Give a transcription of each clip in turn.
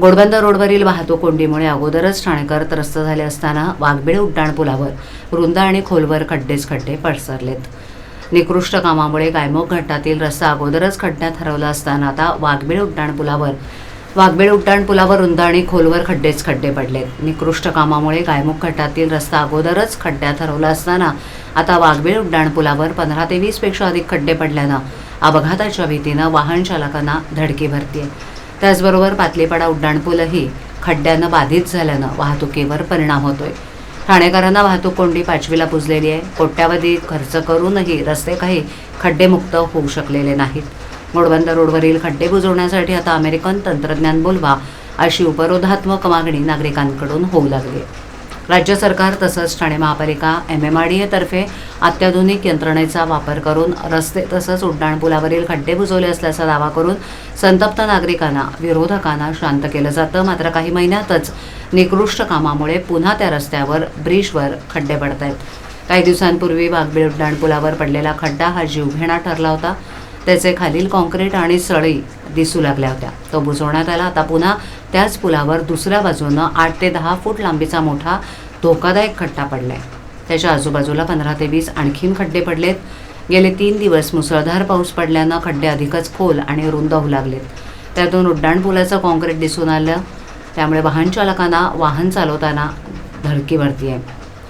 घोडबंदर रोडवरील वाहतूक कोंडीमुळे अगोदरच ठाणेकर त्रस्त झाले असताना वाघबीळ उड्डाणपुलावर रुंद आणि खोलवर खड्डेच खड्डे पसरलेत. निकृष्ट कामामुळे गायमुख घाटातील रस्ता अगोदरच खड्ड्यात हरवला असताना आता वाघबीळ उड्डाणपुलावर वाघबीळ उड्डाणपुलावर रुंद आणि खोलवर खड्डेच खड्डे पडलेत. निकृष्ट कामामुळे गायमुख घाटातील रस्ता अगोदरच खड्ड्यात हरवला असताना आता वाघबीळ उड्डाणपुलावर पंधरा ते वीसपेक्षा अधिक खड्डे पडल्यानं अपघाताच्या भीतीनं वाहन चालकांना धडकी भरतीये. त्याचबरोबर पातलीपाडा उड्डाणपूलही खड्ड्यानं बाधित झाल्यानं वाहतुकीवर परिणाम होतोय. ठाणेकरांना वाहतूक कोंडी पाचवीला पुजलेली आहे. कोट्यावधी खर्च करूनही रस्ते काही खड्डेमुक्त होऊ शकलेले नाहीत. घोडबंदर रोडवरील खड्डे बुजवण्यासाठी आता अमेरिकन तंत्रज्ञान बोलवा अशी उपरोधात्मक मागणी नागरिकांकडून होऊ लागली आहे. राज्य सरकार तसंच ठाणे महापालिका एम एम आर डी एतर्फे अत्याधुनिक यंत्रणेचा वापर करून रस्ते तसंच उड्डाणपुलावरील खड्डे बुजवले असल्याचा दावा करून संतप्त नागरिकांना विरोधकांना शांत केलं जातं. मात्र काही महिन्यातच निकृष्ट कामामुळे पुन्हा त्या रस्त्यावर ब्रिजवर खड्डे पडत आहेत काही दिवसांपूर्वी वाघबीळ उड्डाणपुलावर पडलेला खड्डा हा जीवघेणा ठरला होता. त्याचे खालील कॉन्क्रीट आणि सळी दिसू लागल्या होत्या. तो बुजवण्यात आला. आता पुन्हा त्याच पुलावर दुसऱ्या बाजूनं आठ ते दहा फूट लांबीचा मोठा धोकादायक खड्डा पडलाय. त्याच्या आजूबाजूला पंधरा ते वीस आणखीन खड्डे पडलेत. गेले तीन दिवस मुसळधार पाऊस पडल्यानं खड्डे अधिकच खोल आणि रुंद होऊ लागलेत. त्यातून उड्डाणपुलाचं कॉन्क्रीट दिसून आलं. त्यामुळे वाहन चालकांना वाहन चालवताना धडकी भरती आहे.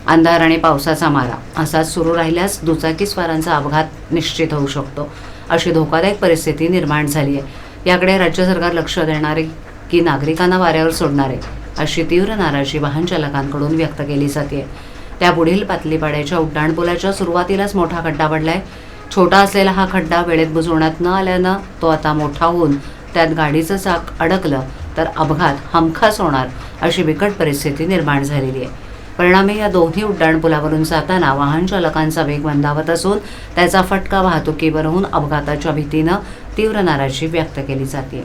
अंधार आणि पावसाचा मारा असाच सुरू राहिल्यास दुचाकीस्वारांचा अपघात निश्चित होऊ शकतो. अशी धोकादायक परिस्थिती निर्माण झाली आहे. याकडे राज्य सरकार लक्ष देणारे की नागरिकांना वाऱ्यावर सोडणारे अशी तीव्र नाराजी वाहन चालकांकडून व्यक्त केली जाते त्यापुढील पातलीपाड्याच्या उड्डाणपुलाच्या सुरुवातीलाच मोठा खड्डा पडलाय. छोटा असलेला हा खड्डा वेळेत बुजवण्यात न आल्यानं तो आता मोठा होऊन त्यात गाडीचं चाक अडकलं तर अपघात हमखास होणार अशी बिकट परिस्थिती निर्माण झालेली आहे. परिणामी या दोन्ही उड्डाणपुलावरून जाताना वाहन चालकांचा वेग मंदावत असून त्याचा फटका वाहतुकीवर होऊन अपघाताच्या भीतीनं तीव्र नाराजी व्यक्त केली जाते.